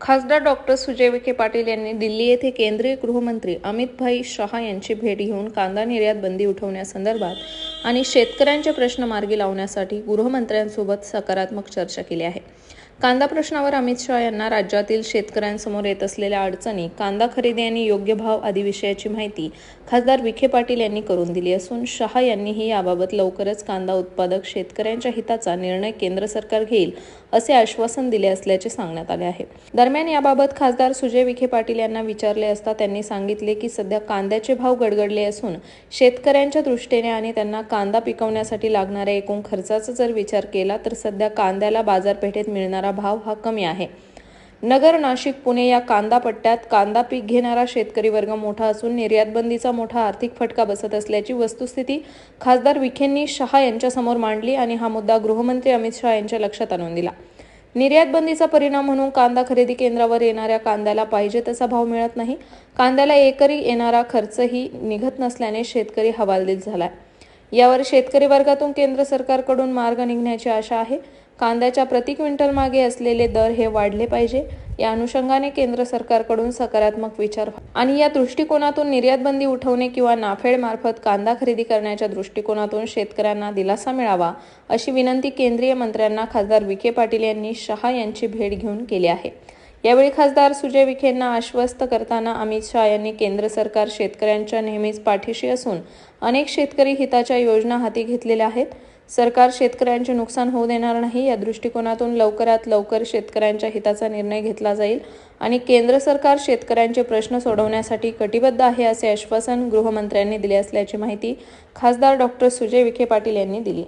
खासदार डॉक्टर सुजय विखे पाटील यांनी दिल्ली येथे केंद्रीय गृहमंत्री अमितभाई शहा यांची भेट घेऊन कांदा निर्यात बंदी उठवण्यासंदर्भात आणि शेतकऱ्यांचे प्रश्न मार्गी लावण्यासाठी गृहमंत्र्यांसोबत सकारात्मक चर्चा केली आहे. कांदा प्रश्नावर अमित शहा यांना राज्यातील शेतकऱ्यांसमोर येत असलेल्या अडचणी कांदा खरेदी आणि योग्य भाव आदी विषयाची माहिती खासदार विखे पाटील यांनी करून दिली असून शहा यांनीही याबाबत लवकरच कांदा उत्पादक शेतकऱ्यांच्या हिताचा निर्णय केंद्र सरकार घेईल असे आश्वासन दिले असल्याचे सांगण्यात आले आहे. दरम्यान याबाबत खासदार सुजय विखे पाटील यांना विचारले असता त्यांनी सांगितले की सध्या कांद्याचे भाव गडगडले असून शेतकऱ्यांच्या दृष्टीने आणि त्यांना कांदा पिकवण्यासाठी लागणाऱ्या एकूण खर्चाचा जर विचार केला तर सध्या कांद्याला बाजारपेठेत मिळणारा भाव हा कमी आहे. नगर नाशिक पुणे या कांदा पट्ट्यात कांदा पीक घेणारा शेतकरी वर्ग मोठा असून निर्यातबंदीचा मोठा आर्थिक फटका बसत असल्याची वस्तुस्थिती खासदार विखेंनी शहा यांच्यासमोर मांडली आणि हा मुद्दा गृहमंत्री अमित शहा यांच्या लक्षात आणून दिला. निर्यातबंदीचा परिणाम म्हणून कांदा खरेदी केंद्रावर येणाऱ्या कांद्याला पाहिजे तसा भाव मिळत नाही. कांद्याला एकरी येणारा खर्चही निघत नसल्याने शेतकरी हवालदिल झालाय. यावर शेतकरी वर्गातून केंद्र सरकारकडून मार्ग निघण्याची आशा आहे. कांद्याच्या प्रति क्विंटल मागे असलेले दर हे वाढले पाहिजे. या अनुषंगाने केंद्र सरकारकडून सकारात्मक विचार आणि या दृष्टिकोनातून निर्यात बंदी उठवणे किंवा नाफेड मार्फत कांदा खरेदी करण्याच्या दृष्टिकोनातून शेतकऱ्यांना दिलासा मिळावा अशी विनंती केंद्रीय मंत्र्यांना खासदार विखे पाटील यांनी शहा यांची भेट घेऊन केली आहे. यावेळी खासदार सुजय विखेंना आश्वस्त करताना अमित शहा यांनी केंद्र सरकार शेतकऱ्यांच्या नेहमीच पाठीशी असून अनेक शेतकरी हिताच्या योजना हाती घेतलेल्या आहेत. सरकार शेतकऱ्यांचे नुकसान होऊ देणार नाही या दृष्टिकोनातून लवकरात लवकर शेतकऱ्यांच्या हिताचा निर्णय घेतला जाईल आणि केंद्र सरकार शेतकऱ्यांचे प्रश्न सोडवण्यासाठी कटिबद्ध आहे असे आश्वासन गृहमंत्र्यांनी दिले असल्याची माहिती खासदार डॉक्टर सुजय विखे पाटील यांनी दिली.